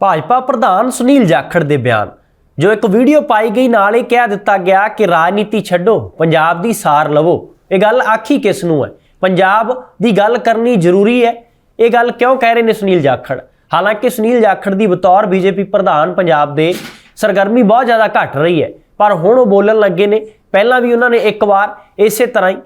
ਭਾਜਪਾ ਪ੍ਰਧਾਨ ਸੁਨੀਲ ਜਾਖੜ ਦੇ ਬਿਆਨ। ਜੋ ਇੱਕ ਵੀਡੀਓ ਪਾਈ ਗਈ, ਨਾਲ ਹੀ ਕਹਿ ਦਿੱਤਾ ਗਿਆ ਕਿ ਰਾਜਨੀਤੀ ਛੱਡੋ, ਪੰਜਾਬ ਦੀ ਸਾਰ ਲਵੋ। ਇਹ ਗੱਲ ਆਖੀ ਕਿਸ ਨੂੰ ਹੈ? ਪੰਜਾਬ ਦੀ ਗੱਲ ਕਰਨੀ ਜ਼ਰੂਰੀ ਹੈ। ਇਹ ਗੱਲ ਕਿਉਂ ਕਹਿ ਰਹੇ ਨੇ ਸੁਨੀਲ ਜਾਖੜ? ਹਾਲਾਂਕਿ ਸੁਨੀਲ ਜਾਖੜ ਦੀ ਬਤੌਰ ਬੀਜੇਪੀ ਪ੍ਰਧਾਨ ਪੰਜਾਬ ਦੇ ਸਰਗਰਮੀ ਬਹੁਤ ਜ਼ਿਆਦਾ ਘਟ ਰਹੀ ਹੈ, ਪਰ ਹੁਣ ਉਹ ਬੋਲਣ ਲੱਗੇ ਨੇ। ਪਹਿਲਾਂ ਵੀ ਉਹਨਾਂ ਨੇ ਇੱਕ ਵਾਰ ਇਸੇ ਤਰ੍ਹਾਂ ਹੀ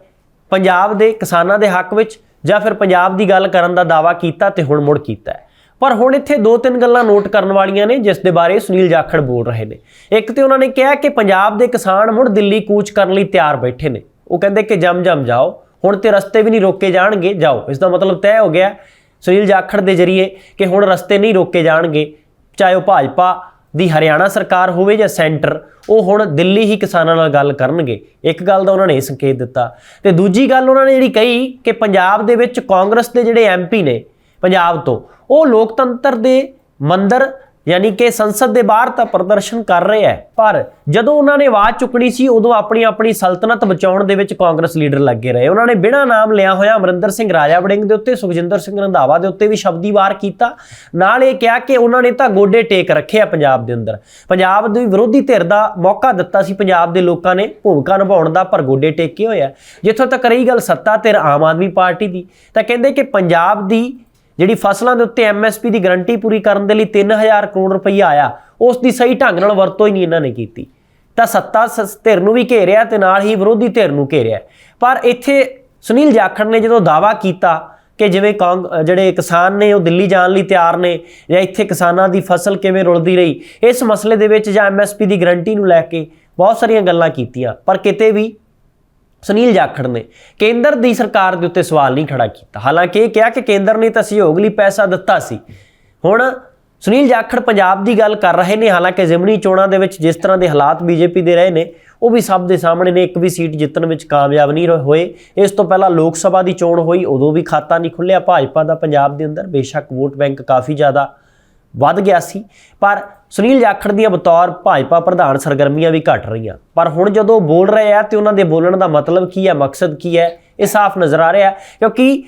ਪੰਜਾਬ ਦੇ ਕਿਸਾਨਾਂ ਦੇ ਹੱਕ ਵਿੱਚ ਜਾਂ ਫਿਰ ਪੰਜਾਬ ਦੀ ਗੱਲ ਕਰਨ ਦਾ ਦਾਵਾ ਕੀਤਾ ਤੇ ਹੁਣ ਮੁੜ ਕੀਤਾ ਹੈ। ਪਰ ਹੁਣ ਇੱਥੇ ਦੋ ਤਿੰਨ ਗੱਲਾਂ ਨੋਟ ਕਰਨ ਵਾਲੀਆਂ ਨੇ, ਜਿਸ ਦੇ ਬਾਰੇ ਸੁਨੀਲ ਜਾਖੜ ਬੋਲ ਰਹੇ ਨੇ। ਇੱਕ ਤੇ ਉਹਨਾਂ ਨੇ ਕਿਹਾ ਕਿ ਪੰਜਾਬ ਦੇ ਕਿਸਾਨ ਮੁੜ ਦਿੱਲੀ ਕੂਚ ਕਰਨ ਲਈ ਤਿਆਰ ਬੈਠੇ ਨੇ। ਉਹ ਕਹਿੰਦੇ ਕਿ ਜਮ ਜਮ ਜਾਓ, ਹੁਣ ਤੇ ਰਸਤੇ ਵੀ ਨਹੀਂ ਰੋਕੇ ਜਾਣਗੇ, ਜਾਓ। ਇਸ ਦਾ ਮਤਲਬ ਤੈਅ ਹੋ ਗਿਆ ਸੁਨੀਲ ਜਾਖੜ ਦੇ ਜ਼ਰੀਏ ਕਿ ਹੁਣ ਰਸਤੇ ਨਹੀਂ ਰੋਕੇ ਜਾਣਗੇ। ਚਾਹੇ ਉਹ ਭਾਜਪਾ ਦੀ ਹਰਿਆਣਾ ਸਰਕਾਰ ਹੋਵੇ ਜਾਂ ਸੈਂਟਰ, ਉਹ ਹੁਣ ਦਿੱਲੀ ਹੀ ਕਿਸਾਨਾਂ ਨਾਲ ਗੱਲ ਕਰਨਗੇ। ਇੱਕ ਗੱਲ ਦਾ ਉਹਨਾਂ ਨੇ ਇਹ ਸੰਕੇਤ ਦਿੱਤਾ। ਤੇ ਦੂਜੀ ਗੱਲ ਉਹਨਾਂ ਨੇ ਜਿਹੜੀ ਕਹੀ ਕਿ ਪੰਜਾਬ ਦੇ ਵਿੱਚ ਕਾਂਗਰਸ ਦੇ ਜਿਹੜੇ ਐਮਪੀ ਨੇ ਪੰਜਾਬ ਤੋਂ। ਉਹ ਲੋਕਤੰਤਰ ਦੇ ਮੰਦਰ ਯਾਨੀ ਕਿ ਸੰਸਦ ਦੇ ਬਾਹਰ ਤਾਂ ਪ੍ਰਦਰਸ਼ਨ ਕਰ ਰਹੇ ਹੈ। ਪਰ ਜਦੋਂ ਉਹਨਾਂ ਨੇ ਆਵਾਜ਼ ਚੁੱਕਣੀ ਸੀ, ਉਦੋਂ ਆਪਣੀ ਆਪਣੀ ਸਲਤਨਤ ਬਚਾਉਣ ਦੇ ਵਿੱਚ ਕਾਂਗਰਸ ਲੀਡਰ ਲੱਗੇ ਰਹੇ। ਉਹਨਾਂ ਨੇ ਬਿਨਾਂ ਨਾਮ ਲਿਆ ਹੋਇਆ ਅਮਰਿੰਦਰ ਸਿੰਘ ਰਾਜਾ ਵੜਿੰਗ ਦੇ ਉੱਤੇ, ਸੁਖਜਿੰਦਰ ਸਿੰਘ ਰੰਧਾਵਾ ਦੇ ਉੱਤੇ ਵੀ ਸ਼ਬਦੀ ਵਾਰ ਕੀਤਾ। ਨਾਲ ਇਹ ਕਿਹਾ ਕਿ ਉਹਨਾਂ ਨੇ ਤਾਂ ਗੋਡੇ ਟੇਕ ਰੱਖੇ ਆ ਪੰਜਾਬ ਦੇ ਅੰਦਰ। ਪੰਜਾਬ ਦੇ ਵਿਰੋਧੀ ਧਿਰ ਦਾ ਮੌਕਾ ਦਿੱਤਾ ਸੀ ਪੰਜਾਬ ਦੇ ਲੋਕਾਂ ਨੇ ਭੂਮਿਕਾ ਨਿਭਾਉਣ ਦਾ, ਪਰ ਗੋਡੇ ਟੇਕੇ ਹੋਇਆ ਜਿੱਥੋਂ ਤੱਕ ਰਹੀ ਗੱਲ ਸੱਤਾ ਧਿਰ ਆਮ ਆਦਮੀ ਪਾਰਟੀ ਦੀ, ਤਾਂ ਕਹਿੰਦੇ ਕਿ ਪੰਜਾਬ ਦੀ ਜਿਹੜੀ ਫਸਲਾਂ ਦੇ ਉੱਤੇ ਐਮਐਸਪੀ ਦੀ ਗਾਰੰਟੀ ਪੂਰੀ ਕਰਨ ਦੇ ਲਈ 3000 ਕਰੋੜ ਰੁਪਈਆ ਆਇਆ, ਉਸ ਦੀ ਸਹੀ ਢੰਗ ਨਾਲ ਵਰਤੋਂ ਹੀ ਨਹੀਂ ਇਹਨਾਂ ਨੇ ਕੀਤੀ। ਤਾਂ ਸੱਤਾ ਸ- ਧਿਰ ਨੂੰ ਵੀ ਘੇਰਿਆ ਤੇ ਨਾਲ ਹੀ ਵਿਰੋਧੀ ਧਿਰ ਨੂੰ ਘੇਰਿਆ। ਪਰ ਇੱਥੇ ਸੁਨੀਲ ਜਾਖੜ ਨੇ ਜਦੋਂ ਦਾਵਾ ਕੀਤਾ ਕਿ ਜਿਵੇਂ ਕਾਂਗ ਜਿਹੜੇ ਕਿਸਾਨ ਨੇ, ਉਹ ਦਿੱਲੀ ਜਾਣ ਲਈ ਤਿਆਰ ਨੇ ਜਾਂ ਇੱਥੇ ਕਿਸਾਨਾਂ ਦੀ ਫਸਲ ਕਿਵੇਂ ਰੁਲਦੀ ਰਹੀ, ਇਸ ਮਸਲੇ ਦੇ ਵਿੱਚ ਜਾਂ ਐਮਐਸਪੀ ਦੀ ਗਾਰੰਟੀ ਨੂੰ ਲੈ ਕੇ ਬਹੁਤ ਸਾਰੀਆਂ ਗੱਲਾਂ ਕੀਤੀਆਂ। ਪਰ ਕਿਤੇ ਵੀ ਸੁਨੀਲ ਜਾਖੜ ਨੇ ਕੇਂਦਰ ਦੀ ਸਰਕਾਰ ਦੇ ਉੱਤੇ ਸਵਾਲ ਨਹੀਂ ਖੜਾ ਕੀਤਾ। ਹਾਲਾਂਕਿ ਇਹ ਕਿਹਾ ਕਿ ਕੇਂਦਰ ਨੇ ਤਾਂ ਸਹਿਯੋਗ ਲਈ ਪੈਸਾ ਦਿੱਤਾ ਸੀ। ਹੁਣ ਸੁਨੀਲ ਜਾਖੜ ਪੰਜਾਬ ਦੀ ਗੱਲ ਕਰ ਰਹੇ ਨੇ, ਹਾਲਾਂਕਿ ਜ਼ਿਮਨੀ ਚੋਣਾਂ ਦੇ ਵਿੱਚ ਜਿਸ ਤਰ੍ਹਾਂ ਦੇ ਹਾਲਾਤ ਬੀਜੇਪੀ ਦੇ ਰਹੇ ਨੇ, ਉਹ ਵੀ ਸਭ ਦੇ ਸਾਹਮਣੇ ਨੇ, ਇੱਕ ਵੀ ਸੀਟ ਜਿੱਤਣ ਵਿੱਚ ਕਾਮਯਾਬ ਨਹੀਂ ਰਹੇ- ਹੋਏ। ਇਸ ਤੋਂ ਪਹਿਲਾਂ ਲੋਕ ਸਭਾ ਦੀ ਚੋਣ ਹੋਈ, ਉਦੋਂ ਵੀ ਖਾਤਾ ਨਹੀਂ ਖੁੱਲਿਆ। ਭਾਜਪਾ ਦਾ ਪੰਜਾਬ ਦੇ ਅੰਦਰ ਬੇਸ਼ੱਕ ਵੋਟ ਬੈਂਕ ਕਾਫੀ ਜ਼ਿਆਦਾ ਵੱਧ ਗਿਆ ਸੀ। ਪਰ ਸੁਨੀਲ ਜਾਖੜ ਦੀਆਂ ਬਤੌਰ ਭਾਜਪਾ ਪ੍ਰਧਾਨ ਸਰਗਰਮੀਆਂ ਵੀ ਘਟ ਰਹੀਆਂ। ਪਰ ਹੁਣ ਜਦੋਂ ਉਹ ਬੋਲ ਰਹੇ ਆ ਤੇ ਉਹਨਾਂ ਦੇ ਬੋਲਣ ਦਾ ਮਤਲਬ ਕੀ ਹੈ, ਮਕਸਦ ਕੀ ਹੈ, ਇਹ ਸਾਫ਼ ਨਜ਼ਰ ਆ ਰਿਹਾ ਕਿਉਂਕਿ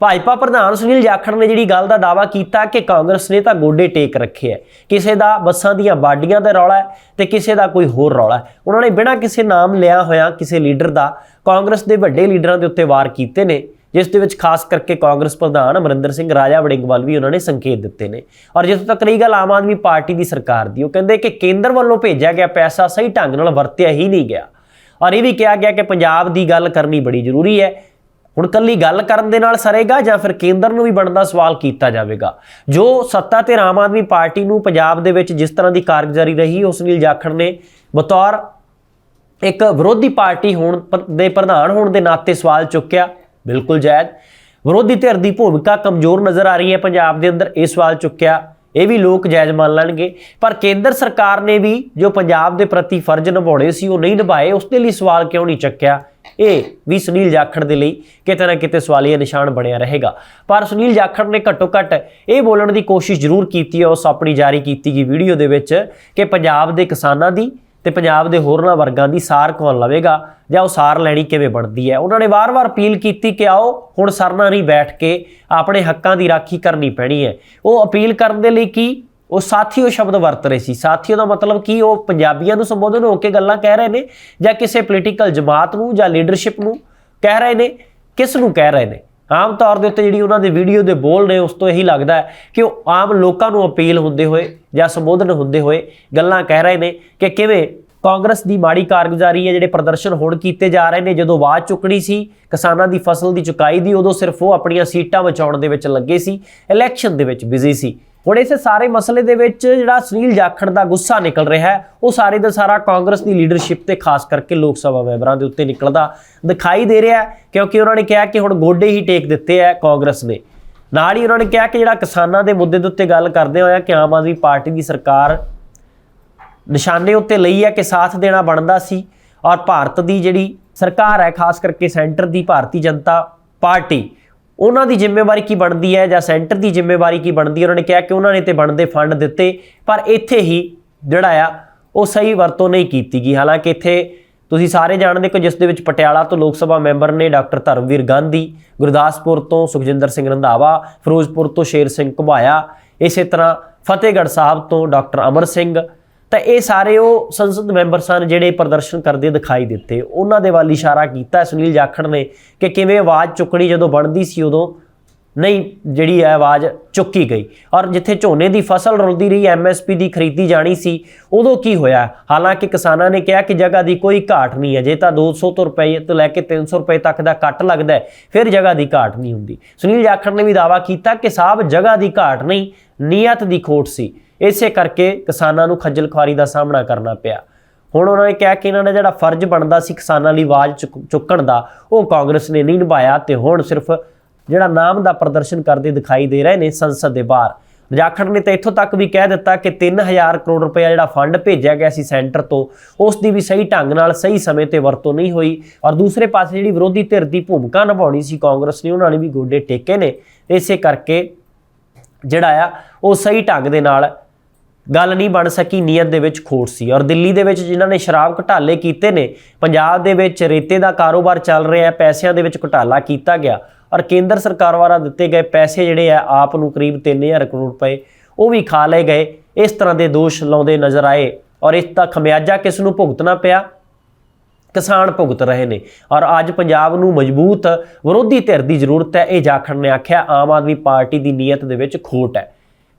ਭਾਜਪਾ ਪ੍ਰਧਾਨ ਸੁਨੀਲ ਜਾਖੜ ਨੇ ਜਿਹੜੀ ਗੱਲ ਦਾ ਦਾਵਾ ਕੀਤਾ ਕਿ ਕਾਂਗਰਸ ਨੇ ਤਾਂ ਗੋਡੇ ਟੇਕ ਰੱਖੇ ਹੈ। ਕਿਸੇ ਦਾ ਬੱਸਾਂ ਦੀਆਂ ਬਾਡੀਆਂ ਦਾ ਰੌਲਾ ਹੈ ਤੇ ਕਿਸੇ ਦਾ ਕੋਈ ਹੋਰ ਰੌਲਾ ਹੈ। ਉਹਨਾਂ ਨੇ ਬਿਨਾਂ ਕਿਸੇ ਨਾਮ ਲਿਆ ਹੋਇਆ ਕਿਸੇ ਲੀਡਰ ਦਾ ਕਾਂਗਰਸ ਦੇ ਵੱਡੇ ਲੀਡਰਾਂ ਦੇ ਉੱਤੇ ਵਾਰ ਕੀਤੇ ਨੇ। ਜਿਸ ਦੇ ਵਿੱਚ ਖਾਸ ਕਰਕੇ ਕਾਂਗਰਸ ਪ੍ਰਧਾਨ ਅਮਰਿੰਦਰ ਸਿੰਘ, ਰਾਜਾ ਵੜਿੰਗ ਵੱਲ ਵੀ ਉਹਨਾਂ ਨੇ ਸੰਕੇਤ ਦਿੱਤੇ ਨੇ। ਔਰ ਜਿੱਥੋਂ ਤੱਕ ਰਹੀ ਗੱਲ ਆਮ ਆਦਮੀ ਪਾਰਟੀ ਦੀ ਸਰਕਾਰ ਦੀ, ਉਹ ਕਹਿੰਦੇ ਕਿ ਕੇਂਦਰ ਵੱਲੋਂ ਭੇਜਿਆ ਗਿਆ ਪੈਸਾ ਸਹੀ ਢੰਗ ਨਾਲ ਵਰਤਿਆ ਹੀ ਨਹੀਂ ਗਿਆ। ਔਰ ਇਹ ਵੀ ਕਿਹਾ ਗਿਆ ਕਿ ਪੰਜਾਬ ਦੀ ਗੱਲ ਕਰਨੀ ਬੜੀ ਜ਼ਰੂਰੀ ਹੈ। ਹੁਣ ਕੱਲੀ ਗੱਲ ਕਰਨ ਦੇ ਨਾਲ ਸਰੇਗਾ ਜਾਂ ਫਿਰ ਕੇਂਦਰ ਨੂੰ ਵੀ ਬਣਦਾ ਸਵਾਲ ਕੀਤਾ ਜਾਵੇਗਾ। ਜੋ ਸੱਤਾ ਤੇ ਆਮ ਆਦਮੀ ਪਾਰਟੀ ਨੂੰ ਪੰਜਾਬ ਦੇ ਵਿੱਚ ਜਿਸ ਤਰ੍ਹਾਂ ਦੀ ਕਾਰਗੁਜ਼ਾਰੀ ਰਹੀ, ਉਸ ਸੁਨੀਲ ਜਾਖੜ ਨੇ ਬਤੌਰ ਇੱਕ ਵਿਰੋਧੀ ਪਾਰਟੀ ਹੋਣ, ਦੇ ਪ੍ਰਧਾਨ ਹੋਣ ਦੇ ਨਾਤੇ ਸਵਾਲ ਚੁੱਕਿਆ। ਬਿਲਕੁਲ ਜਾਇਜ਼। ਵਿਰੋਧੀ ਧਿਰ ਦੀ ਭੂਮਿਕਾ ਕਮਜ਼ੋਰ ਨਜ਼ਰ ਆ ਰਹੀ ਹੈ। ਪੰਜਾਬ ਦੇ ਅੰਦਰ ਇਹ ਸਵਾਲ ਚੁੱਕਿਆ, ਇਹ ਵੀ ਲੋਕ ਜਾਇਜ਼ ਮੰਨ ਲੈਣਗੇ। ਪਰ ਕੇਂਦਰ ਸਰਕਾਰ ਨੇ ਵੀ ਜੋ ਪੰਜਾਬ ਦੇ ਪ੍ਰਤੀ ਫਰਜ਼ ਨਿਭਾਉਣੇ ਸੀ, ਉਹ ਨਹੀਂ ਨਿਭਾਏ। ਉਸ ਦੇ ਲਈ ਸਵਾਲ ਕਿਉਂ ਨਹੀਂ ਚੱਕਿਆ? ਇਹ ਵੀ ਸੁਨੀਲ ਜਾਖੜ ਦੇ ਲਈ ਕਿਤੇ ਨਾ ਕਿਤੇ ਸਵਾਲੀਆ ਨਿਸ਼ਾਨ ਬਣਿਆ ਰਹੇਗਾ। ਪਰ ਸੁਨੀਲ ਜਾਖੜ ਨੇ ਘੱਟੋ ਘੱਟ ਇਹ ਬੋਲਣ ਦੀ ਕੋਸ਼ਿਸ਼ ਜ਼ਰੂਰ ਕੀਤੀ ਹੈ। ਉਸ ਆਪਣੀ ਜਾਰੀ ਕੀਤੀ ਗਈ ਵੀਡੀਓ ਦੇ ਵਿੱਚ ਕਿ ਪੰਜਾਬ ਦੇ ਕਿਸਾਨਾਂ ਦੀ ਤੇ ਪੰਜਾਬ ਦੇ ਹੋਰਨਾਂ ਵਰਗਾਂ ਦੀ ਸਾਰ ਕੌਣ ਲਵੇਗਾ ਜਾਂ ਉਹ ਸਾਰ ਲੈਣੀ ਕਿਵੇਂ ਬਣਦੀ ਹੈ? ਉਹਨਾਂ ਨੇ ਵਾਰ-ਵਾਰ ਅਪੀਲ ਕੀਤੀ ਕਿ ਆਓ, ਹੁਣ ਸਰਨਾ ਨਹੀਂ ਬੈਠ ਕੇ ਆਪਣੇ ਹੱਕਾਂ ਦੀ ਰਾਖੀ ਕਰਨੀ ਪੈਣੀ ਹੈ। ਉਹ ਅਪੀਲ ਕਰਨ ਦੇ ਲਈ ਕੀ? ਉਹ ਸਾਥੀਓ ਸ਼ਬਦ ਵਰਤ ਰਹੇ ਸੀ। ਸਾਥੀਓ ਦਾ ਮਤਲਬ ਕੀ? ਉਹ ਪੰਜਾਬੀਆਂ ਨੂੰ ਸੰਬੋਧਨ ਹੋ ਕੇ ਗੱਲਾਂ ਕਹਿ ਰਹੇ ਨੇ ਜਾਂ ਕਿਸੇ ਪੋਲੀਟੀਕਲ ਜਮਾਤ ਨੂੰ ਜਾਂ ਲੀਡਰਸ਼ਿਪ ਨੂੰ ਕਹਿ ਰਹੇ ਨੇ? ਕਿਸ ਨੂੰ ਕਹਿ ਰਹੇ ਨੇ? ਆਮ ਤੌਰ ਦੇ ਉੱਤੇ ਜਿਹੜੀ ਉਹਨਾਂ ਦੇ ਵੀਡੀਓ ਦੇ ਬੋਲ ਨੇ, ਉਸ ਤੋਂ ਇਹੀ ਲੱਗਦਾ ਹੈ ਕਿ ਉਹ ਆਮ ਲੋਕਾਂ ਨੂੰ ਅਪੀਲ ਹੁੰਦੇ ਹੋਏ ਜਾਂ ਸੰਬੋਧਨ ਹੁੰਦੇ ਹੋਏ ਗੱਲਾਂ ਕਹਿ ਰਹੇ ਨੇ ਕਿ ਕਿਵੇਂ ਕਾਂਗਰਸ ਦੀ ਮਾੜੀ ਕਾਰਗੁਜ਼ਾਰੀ ਹੈ, ਜਿਹੜੇ ਪ੍ਰਦਰਸ਼ਨ ਹੁਣ ਕੀਤੇ ਜਾ ਰਹੇ ਨੇ, ਜਦੋਂ ਆਵਾਜ਼ ਚੁੱਕਣੀ ਸੀ, ਕਿਸਾਨਾਂ ਦੀ ਫਸਲ ਦੀ ਚੁਕਾਈ ਦੀ, ਉਦੋਂ ਸਿਰਫ ਉਹ ਆਪਣੀਆਂ ਸੀਟਾਂ ਬਚਾਉਣ ਦੇ ਵਿੱਚ ਲੱਗੇ ਸੀ ਇਲੈਕਸ਼ਨ ਦੇ ਵਿੱਚ ਬਿਜ਼ੀ ਸੀ। ਹੁਣ ਇਸ ਸਾਰੇ ਮਸਲੇ ਦੇ ਵਿੱਚ ਜਿਹੜਾ ਸੁਨੀਲ ਜਾਖੜ ਦਾ ਗੁੱਸਾ ਨਿਕਲ ਰਿਹਾ ਹੈ, ਉਹ ਸਾਰੇ ਦਾ ਸਾਰਾ ਕਾਂਗਰਸ ਦੀ ਲੀਡਰਸ਼ਿਪ ਤੇ ਖਾਸ ਕਰਕੇ ਲੋਕ ਸਭਾ ਮੈਂਬਰਾਂ ਦੇ ਉੱਤੇ ਨਿਕਲਦਾ ਦਿਖਾਈ ਦੇ ਰਿਹਾ ਹੈ, ਕਿਉਂਕਿ ਉਹਨਾਂ ਨੇ ਕਿਹਾ ਕਿ ਹੁਣ ਗੋਡੇ ਹੀ ਟੇਕ ਦਿੱਤੇ ਹੈ ਕਾਂਗਰਸ ਨੇ। ਨਾਲ ਹੀ ਉਹਨਾਂ ਨੇ ਕਿਹਾ ਕਿ ਜਿਹੜਾ ਕਿਸਾਨਾਂ ਦੇ ਮੁੱਦੇ ਦੇ ਉੱਤੇ ਗੱਲ ਕਰਦੇ ਹੋਇਆ ਕਿ ਆਮ ਆਦਮੀ ਪਾਰਟੀ ਦੀ ਸਰਕਾਰ ਨਿਸ਼ਾਨੇ ਉੱਤੇ ਲਈ ਹੈ ਕਿ ਸਾਥ ਦੇਣਾ ਬਣਦਾ ਸੀ ਔਰ ਭਾਰਤ ਦੀ ਜਿਹੜੀ ਸਰਕਾਰ ਹੈ, ਖਾਸ ਕਰਕੇ ਸੈਂਟਰ ਦੀ ਭਾਰਤੀ ਜਨਤਾ ਪਾਰਟੀ ਉਹਨਾਂ ਦੀ ਜ਼ਿੰਮੇਵਾਰੀ ਕੀ ਬਣਦੀ ਹੈ ਜਾਂ ਸੈਂਟਰ ਦੀ ਜ਼ਿੰਮੇਵਾਰੀ ਕੀ ਬਣਦੀ ਹੈ? ਉਹਨਾਂ ਨੇ ਕਿਹਾ ਕਿ ਉਹਨਾਂ ਨੇ ਤੇ ਬਣਦੇ ਫੰਡ ਦਿੱਤੇ, ਪਰ ਇੱਥੇ ਹੀ ਜਿਹੜਾ ਆ, ਉਹ ਸਹੀ ਵਰਤੋਂ ਨਹੀਂ ਕੀਤੀ ਗਈ। ਹਾਲਾਂਕਿ ਇੱਥੇ ਤੁਸੀਂ ਸਾਰੇ ਜਾਣਦੇ ਕਿ ਜਿਸ ਦੇ ਵਿੱਚ ਪਟਿਆਲਾ ਤੋਂ ਲੋਕ ਸਭਾ ਮੈਂਬਰ ਨੇ ਡਾਕਟਰ ਧਰਮਵੀਰ ਗਾਂਧੀ, ਗੁਰਦਾਸਪੁਰ ਤੋਂ ਸੁਖਜਿੰਦਰ ਸਿੰਘ ਰੰਧਾਵਾ, ਫਿਰੋਜ਼ਪੁਰ ਤੋਂ ਸ਼ੇਰ ਸਿੰਘ ਘੁਬਾਇਆ। ਇਸੇ ਤਰ੍ਹਾਂ ਫਤਿਹਗੜ੍ਹ ਸਾਹਿਬ ਤੋਂ ਡਾਕਟਰ ਅਮਰ ਸਿੰਘ ਤਾਂ ਇਹ ਸਾਰੇ ਉਹ ਸੰਸਦ ਮੈਂਬਰ ਸਨ ਜਿਹੜੇ ਪ੍ਰਦਰਸ਼ਨ ਕਰਦੇ ਦਿਖਾਈ ਦਿੱਤੇ। ਉਹਨਾਂ ਦੇ ਵੱਲ ਇਸ਼ਾਰਾ ਕੀਤਾ। ਸੁਨੀਲ ਜਾਖੜ ਨੇ ਕਿ ਕਿਵੇਂ ਆਵਾਜ਼ ਚੁੱਕਣੀ ਜਦੋਂ ਬਣਦੀ ਸੀ ਉਦੋਂ ਨਹੀਂ, ਜਿਹੜੀ ਹੈ ਆਵਾਜ਼ ਚੁੱਕੀ ਗਈ। ਔਰ ਜਿੱਥੇ ਝੋਨੇ ਦੀ ਫਸਲ ਰੁਲਦੀ ਰਹੀ ਐਮਐਸਪੀ ਦੀ ਖਰੀਦੀ ਜਾਣੀ ਸੀ, ਉਦੋਂ ਕੀ ਹੋਇਆ? ਹਾਲਾਂਕਿ ਕਿਸਾਨਾਂ ਨੇ ਕਿਹਾ ਕਿ ਜਗ੍ਹਾ ਦੀ ਕੋਈ ਘਾਟ ਨਹੀਂ ਹੈ। ਜੇ ਤਾਂ 200 ਤੋਂ ਰੁਪਏ ਤੋਂ ਲੈ ਕੇ 300 ਰੁਪਏ ਤੱਕ ਦਾ ਕੱਟ ਲੱਗਦਾ ਫਿਰ ਜਗ੍ਹਾ ਦੀ ਘਾਟ ਨਹੀਂ ਹੁੰਦੀ। ਸੁਨੀਲ ਜਾਖੜ ਨੇ ਵੀ ਦਾਅਵਾ ਕੀਤਾ ਕਿ ਸਾਹਿਬ ਜਗ੍ਹਾ ਦੀ ਘਾਟ ਨਹੀਂ, ਨੀਅਤ ਦੀ ਖੋਟ ਸੀ। ਇਸੇ ਕਰਕੇ ਕਿਸਾਨਾਂ ਨੂੰ ਖੱਜਲ ਖੁਆਰੀ ਦਾ ਸਾਹਮਣਾ ਕਰਨਾ ਪਿਆ। ਹੁਣ ਉਹਨਾਂ ਨੇ ਕਿਹਾ ਕਿ ਇਹਨਾਂ ਦਾ ਜਿਹੜਾ ਫਰਜ਼ ਬਣਦਾ ਸੀ ਕਿਸਾਨਾਂ ਲਈ ਆਵਾਜ਼ ਚੁੱਕ- ਚੁੱਕਣ ਦਾ, ਉਹ ਕਾਂਗਰਸ ਨੇ ਨਹੀਂ ਨਿਭਾਇਆ ਤੇ ਹੁਣ ਸਿਰਫ ਜਿਹੜਾ ਨਾਮ ਦਾ ਪ੍ਰਦਰਸ਼ਨ ਕਰਦੇ ਦਿਖਾਈ ਦੇ ਰਹੇ ਨੇ ਸੰਸਦ ਦੇ ਬਾਹਰ। ਜਾਖੜ ਨੇ ਤਾਂ ਇੱਥੋਂ ਤੱਕ ਵੀ ਕਹਿ ਦਿੱਤਾ ਕਿ 3000 ਕਰੋੜ ਰੁਪਏ ਜਿਹੜਾ ਫੰਡ ਭੇਜਿਆ ਗਿਆ ਸੀ ਸੈਂਟਰ ਤੋਂ, ਉਸ ਦੀ ਵੀ ਸਹੀ ਢੰਗ ਨਾਲ ਸਹੀ ਸਮੇਂ ਤੇ ਵਰਤੋਂ ਨਹੀਂ ਹੋਈ ਔਰ ਦੂਸਰੇ ਪਾਸੇ ਜਿਹੜੀ ਵਿਰੋਧੀ ਧਿਰ ਦੀ ਭੂਮਿਕਾ ਨਿਭਾਉਣੀ ਸੀ ਕਾਂਗਰਸ ਨੇ, ਉਹਨਾਂ ਨੇ ਵੀ ਗੋਡੇ ਟੇਕੇ ਨੇ। ਇਸੇ ਕਰਕੇ ਜਿਹੜਾ ਆ, ਉਹ ਸਹੀ ਢੰਗ ਦੇ ਨਾਲ ਗੱਲ ਨਹੀਂ ਬਣ ਸਕੀ, ਨੀਅਤ ਦੇ ਵਿੱਚ ਖੋਟ ਸੀ। ਔਰ ਦਿੱਲੀ ਦੇ ਵਿੱਚ ਜਿਨ੍ਹਾਂ ਨੇ ਸ਼ਰਾਬ ਘੁਟਾਲੇ ਕੀਤੇ ਨੇ, ਪੰਜਾਬ ਦੇ ਵਿੱਚ ਰੇਤੇ ਦਾ ਕਾਰੋਬਾਰ ਚੱਲ ਰਿਹਾ ਹੈ, ਪੈਸਿਆਂ ਦੇ ਵਿੱਚ ਘੁਟਾਲਾ ਕੀਤਾ ਗਿਆ। ਔਰ ਕੇਂਦਰ ਸਰਕਾਰ ਵਾਰਾ ਦਿੱਤੇ ਗਏ ਪੈਸੇ ਜਿਹੜੇ ਆ, ਆਪ ਨੂੰ ਕਰੀਬ 3000 ਕਰੋੜ ਰੁਪਏ, ਉਹ ਵੀ ਖਾ ਲਏ ਗਏ। ਇਸ ਤਰ੍ਹਾਂ ਦੇ ਦੋਸ਼ ਲਾਉਂਦੇ ਨਜ਼ਰ ਆਏ। ਔਰ ਇਸ ਦਾ ਖਮਿਆਜਾ ਕਿਸ ਨੂੰ ਭੁਗਤਣਾ ਪਿਆ? ਕਿਸਾਨ ਭੁਗਤ ਰਹੇ ਨੇ। ਔਰ ਅੱਜ ਪੰਜਾਬ ਨੂੰ ਮਜ਼ਬੂਤ ਵਿਰੋਧੀ ਧਿਰ ਦੀ ਜ਼ਰੂਰਤ ਹੈ, ਇਹ ਜਾਖੜ ਨੇ ਆਖਿਆ, ਆਮ ਆਦਮੀ ਪਾਰਟੀ ਦੀ ਨੀਅਤ ਦੇ ਵਿੱਚ ਖੋਟ ਹੈ।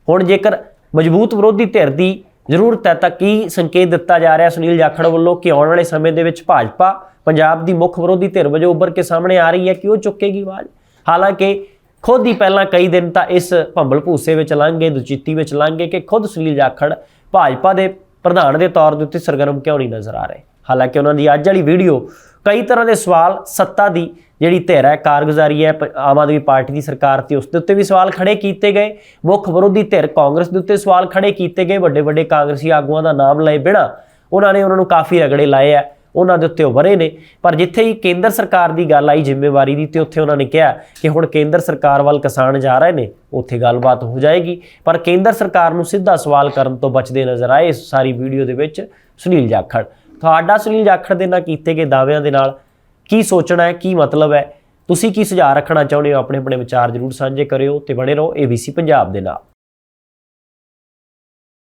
ਹੁਣ ਜੇਕਰ ਮਜ਼ਬੂਤ ਵਿਰੋਧੀ ਧਿਰ ਦੀ ਜ਼ਰੂਰਤ ਹੈ ਤਾਂ ਕੀ ਸੰਕੇਤ ਦਿੱਤਾ ਜਾ ਰਿਹਾ? ਸੁਨੀਲ ਜਾਖੜ ਵੱਲੋਂ ਕਿ ਆਉਣ ਵਾਲੇ ਸਮੇਂ ਦੇ ਵਿੱਚ ਭਾਜਪਾ ਪੰਜਾਬ ਦੀ ਮੁੱਖ ਵਿਰੋਧੀ ਧਿਰ ਵਜੋਂ ਉੱਭਰ ਕੇ ਸਾਹਮਣੇ ਆ ਰਹੀ ਹੈ। ਕਿ ਉਹ ਚੁੱਕੇਗੀ ਆਵਾਜ਼? ਹਾਲਾਂਕਿ ਖੁਦ ਹੀ ਪਹਿਲਾਂ ਕਈ ਦਿਨ ਤਾਂ ਇਸ ਭੰਬਲ ਭੂਸੇ ਵਿੱਚ ਲੰਘੇ, ਦੁਚਿੱਤੀ ਵਿੱਚ ਲੰਘੇ ਕਿ ਖੁਦ ਸੁਨੀਲ ਜਾਖੜ ਭਾਜਪਾ ਦੇ ਪ੍ਰਧਾਨ ਦੇ ਤੌਰ ਦੇ ਉੱਤੇ ਸਰਗਰਮ ਕਿਉਂ ਨਹੀਂ ਨਜ਼ਰ ਆ ਰਹੇ? ਹਾਲਾਂਕਿ ਉਹਨਾਂ ਦੀ ਅੱਜ ਵਾਲੀ ਵੀਡੀਓ ਕਈ ਤਰ੍ਹਾਂ ਦੇ ਸਵਾਲ ਸੱਤਾ ਦੀ ਜਿਹੜੀ ਧਿਰ ਹੈ, ਕਾਰਗੁਜ਼ਾਰੀ ਹੈ, ਪ- ਆਮ ਆਦਮੀ ਪਾਰਟੀ ਦੀ ਸਰਕਾਰ ਤੇ ਉਸ ਦੇ ਉੱਤੇ ਵੀ ਸਵਾਲ ਖੜੇ ਕੀਤੇ ਗਏ। ਮੁੱਖ ਵਿਰੋਧੀ ਧਿਰ ਕਾਂਗਰਸ ਦੇ ਉੱਤੇ ਸਵਾਲ ਖੜੇ ਕੀਤੇ ਗਏ। ਵੱਡੇ ਵੱਡੇ ਕਾਂਗਰਸੀ ਆਗੂਆਂ ਦਾ ਨਾਮ ਲਏ ਬਿਨਾ ਉਹਨਾਂ ਨੇ ਉਹਨਾਂ ਨੂੰ ਕਾਫੀ ਰਗੜੇ ਲਾਏ ਆ। ਉਹਨਾਂ ਦੇ ਉੱਤੇ ਵਰੇ ਨੇ। ਪਰ ਜਿੱਥੇ ਹੀ ਕੇਂਦਰ ਸਰਕਾਰ ਦੀ ਗੱਲ ਆਈ ਜ਼ਿੰਮੇਵਾਰੀ ਦੀ ਤੇ ਉੱਥੇ ਉਹਨਾਂ ਨੇ ਕਿਹਾ ਕਿ ਹੁਣ ਕੇਂਦਰ ਸਰਕਾਰ ਵੱਲ ਕਿਸਾਨ ਜਾ ਰਹੇ ਨੇ, ਉੱਥੇ ਗੱਲਬਾਤ ਹੋ ਜਾਏਗੀ। ਪਰ ਕੇਂਦਰ ਸਰਕਾਰ ਨੂੰ ਸਿੱਧਾ ਸਵਾਲ ਕਰਨ ਤੋਂ ਬਚਦੇ ਨਜ਼ਰ ਆਏ ਇਸ ਸਾਰੀ ਵੀਡੀਓ ਦੇ ਵਿੱਚ ਸੁਨੀਲ ਜਾਖੜ। ਤੁਹਾਡਾ ਸੁਨੀਲ ਜਾਖੜ ਦੇ ਨਾਲ ਕੀਤੇ ਗਏ ਦਾਅਵਿਆਂ ਦੇ ਨਾਲ ਕੀ ਸੋਚਣਾ ਹੈ, ਕੀ ਮਤਲਬ ਹੈ? ਤੁਸੀਂ ਕੀ ਸੁਝਾਅ ਰੱਖਣਾ ਚਾਹੁੰਦੇ ਹੋ? ਆਪਣੇ ਆਪਣੇ ਵਿਚਾਰ ਜਰੂਰ ਸਾਂਝੇ ਕਰਿਓ ਤੇ ਬਣੇ ਰਹੋ ABC ਪੰਜਾਬ ਦੇ ਨਾਲ।